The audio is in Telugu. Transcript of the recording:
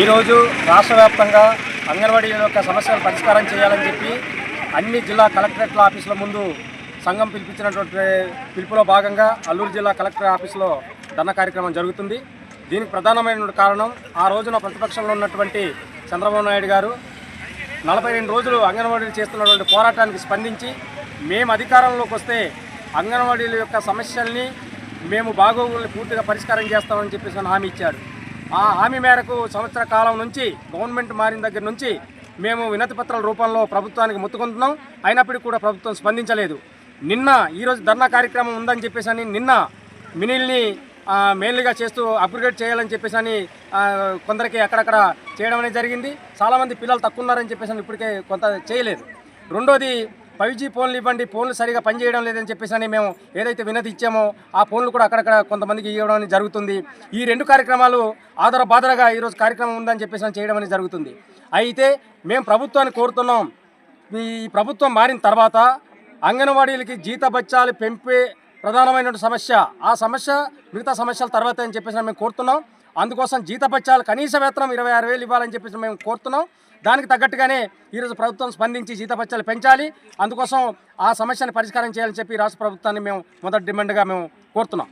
ఈరోజు రాష్ట్ర వ్యాప్తంగా అంగన్వాడీల యొక్క సమస్యలు పరిష్కారం చేయాలని చెప్పి అన్ని జిల్లా కలెక్టరేట్ల ఆఫీసుల ముందు సంఘం పిలిపించినటువంటి పిలుపులో భాగంగా అల్లూరు జిల్లా కలెక్టర్ ఆఫీసులో ధర్నా కార్యక్రమం జరుగుతుంది. దీనికి ప్రధానమైన కారణం ఆ రోజున ప్రతిపక్షంలో ఉన్నటువంటి చంద్రబాబు నాయుడు గారు నలభై రెండు రోజులు అంగన్వాడీలు చేస్తున్నటువంటి పోరాటానికి స్పందించి మేము అధికారంలోకి వస్తే అంగన్వాడీల యొక్క సమస్యల్ని మేము బాగోగుల్ని పూర్తిగా పరిష్కారం చేస్తామని చెప్పేసి హామీ ఇచ్చాడు. ఆ హామీ మేరకు సంవత్సర కాలం నుంచి గవర్నమెంట్ మారిన దగ్గర నుంచి మేము వినతి పత్రాల రూపంలో ప్రభుత్వానికి ముత్తుకుంటున్నాం. అయినప్పటికీ కూడా ప్రభుత్వం స్పందించలేదు. నిన్న ఈరోజు ధర్నా కార్యక్రమం ఉందని చెప్పేసి అని నిన్న మినిల్ని ఆ, మెయిన్గా చేస్తూ అప్గ్రేడ్ చేయాలని చెప్పేసి అని కొందరికి అక్కడక్కడ చేయడం అనేది జరిగింది. చాలామంది పిల్లలు తక్కువ ఉన్నారని చెప్పేసి అని ఇప్పటికే కొంత చేయలేదు. రెండోది ఫైవ్ జీ ఫోన్లు ఇవ్వండి ఫోన్లు సరిగా పనిచేయడం లేదని చెప్పేసి అని మేము ఏదైతే వినతి ఇచ్చామో ఆ ఫోన్లు కూడా అక్కడక్కడ కొంతమందికి ఇవ్వడం జరుగుతుంది. ఈ రెండు కార్యక్రమాలు ఆధార బాధరగా ఈరోజు కార్యక్రమం ఉందని చెప్పేసి అని చేయడం అనేది జరుగుతుంది. అయితే మేము ప్రభుత్వాన్ని కోరుతున్నాం. ఈ ప్రభుత్వం మారిన తర్వాత అంగన్వాడీలకి జీత బచ్చాలు పెంపే ప్రధానమైన సమస్య ఆ సమస్య మిగతా సమస్యల తర్వాత అని చెప్పేసి మేము కోరుతున్నాం. అందుకోసం జీతపత్యాలు కనీస వేతనం ఇరవై ఆరు వేలు ఇవ్వాలని చెప్పేసి మేము కోరుతున్నాం. దానికి తగ్గట్టుగానే ఈరోజు ప్రభుత్వం స్పందించి జీతపత్యాలు పెంచాలి. అందుకోసం ఆ సమస్యను పరిష్కారం చేయాలని చెప్పి రాష్ట్ర ప్రభుత్వాన్ని మేము మొదటి డిమాండ్గా మేము కోరుతున్నాం.